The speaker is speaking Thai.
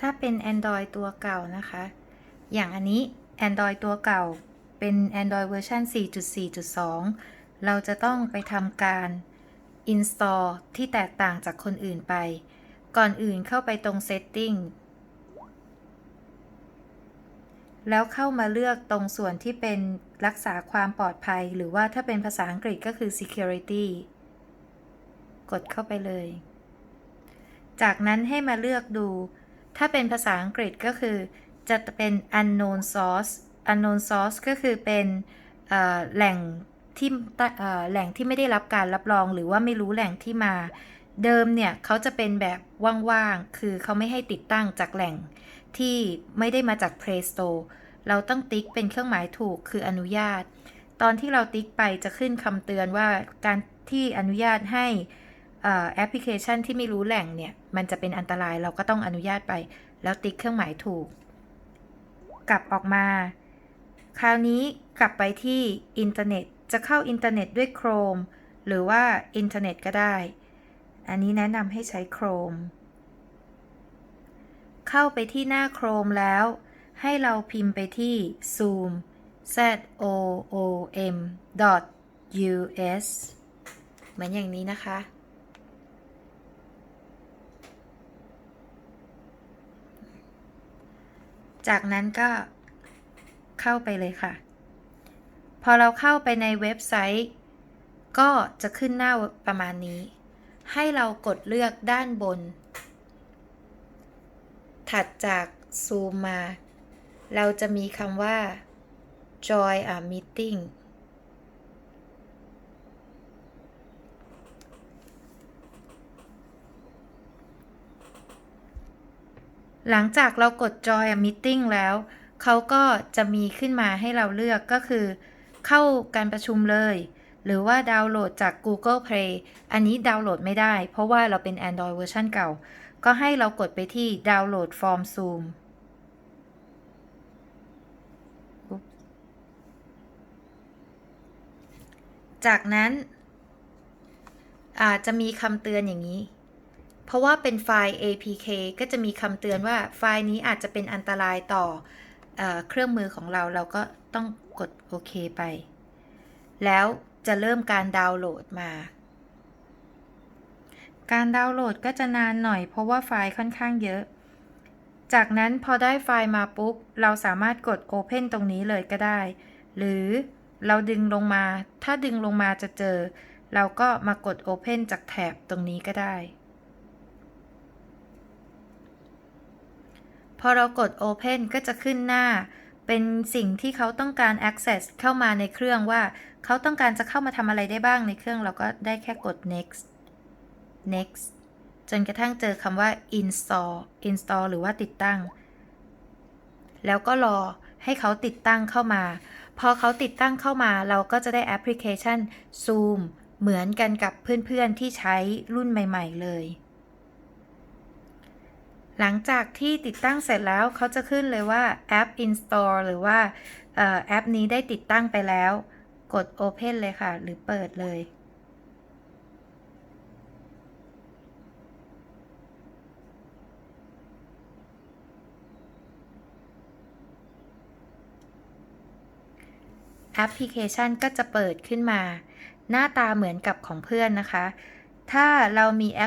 ถ้าเป็น Android ตัวเก่านะคะ อย่างอันนี้ Android ตัวเก่าเป็น Android เวอร์ชัน4.4.2 เราจะต้องไปทำการ install ที่แตกต่างจากคนอื่นไป ก่อนอื่นเข้าไปตรง setting แล้วเข้ามาเลือกตรงส่วนที่เป็นรักษาความปลอดภัย หรือว่าถ้าเป็นภาษาอังกฤษก็คือ security กดเข้าไปเลย จากนั้นให้มาเลือกดู ถ้าเป็นภาษาอังกฤษก็คือ จะเป็น unknown source unknown source ก็คือเป็นแหล่งที่แหล่งที่ไม่ได้รับการรับรองหรือว่าไม่รู้แหล่งที่มา เดิมเนี่ยเขาจะเป็นแบบว่างๆ คือเขาไม่ให้ติดตั้งจากแหล่งที่ไม่ได้มาจาก Play Store เราต้องติ๊กเป็นเครื่องหมายถูกคืออนุญาต ตอนที่เราติ๊กไปจะขึ้นคำเตือนว่าการที่อนุญาตให้ แอปพลิเคชันที่ไม่รู้แหล่งเนี่ย มันจะเป็นอันตรายเราก็ต้องอนุญาตไป แล้วติ๊กเครื่องหมายถูก กลับออกมา คราวนี้กลับไปที่อินเทอร์เน็ตจะเข้าอินเทอร์เน็ตด้วย Chrome หรือว่าอินเทอร์เน็ตก็ได้ อันนี้แนะนำให้ใช้ Chrome เข้าไปที่หน้า Chrome แล้ว ให้เราพิมพ์ไปที่ zoom z o o m dot u s เหมือนอย่างนี้นะคะ จากนั้นก็เข้าไปเลยค่ะ พอเราเข้าไปในเว็บไซต์ ก็จะขึ้นหน้าประมาณนี้ ให้เรากดเลือกด้านบน ถัดจากซูมมา เราจะมีคำว่า join a meeting หลังจากเรากด join a meeting แล้ว เขาก็จะมีขึ้นมาให้เราเลือกก็คือ เข้าการประชุมเลย หรือว่าดาวน์โหลดจาก Google Play อันนี้ดาวน์โหลดไม่ได้ เพราะว่าเราเป็น Android เวอร์ชันเก่า ก็ให้เรากดไปที่ดาวน์โหลดฟอร์ม Zoom จากนั้นอาจจะมีคำเตือนอย่างนี้ เพราะว่าเป็นไฟล์ APK ก็จะมีคำเตือนว่าไฟล์นี้อาจจะเป็นอันตรายต่อเออเครื่องมือของเราเราก็ต้องกดโอเคไป แล้วจะเริ่มการดาวน์โหลดมา การดาวน์โหลดก็จะนานหน่อยเพราะว่าไฟล์ค่อนข้างเยอะ จากนั้นพอได้ไฟล์มาปุ๊บ เราสามารถกด Open ตรงนี้เลยก็ได้ หรือเราดึงลงมา ถ้าดึงลงมาจะเจอ เราก็มากด Open จากแถบตรงนี้ก็ได้ พอเรากด Open ก็จะขึ้นหน้า เป็นสิ่งที่เขาต้องการ access เข้ามาในเครื่องว่า เขาต้องการจะเข้ามาทำอะไรได้บ้างในเครื่องเราก็ได้แค่กด next next จนกระทั่งเจอคำว่า install install หรือว่าติดตั้ง แล้วก็รอให้เขาติดตั้งเข้ามา พอเขาติดตั้งเข้ามาเราก็จะได้แอปพลิเคชัน Zoom เหมือนกันกับเพื่อนๆที่ใช้รุ่นใหม่ ๆ เลย หลังจากที่ติดตั้งเสร็จแล้วเขาจะขึ้นเลยว่าแอป install หรือว่าออแอปนี้ได้ติดตั้งไปแล้ว กด open เลยค่ะ หรือเปิดเลย แอปพลิเคชันก็จะเปิดขึ้นมา หน้าตาเหมือนกับของเพื่อนนะคะ ถ้าเรามี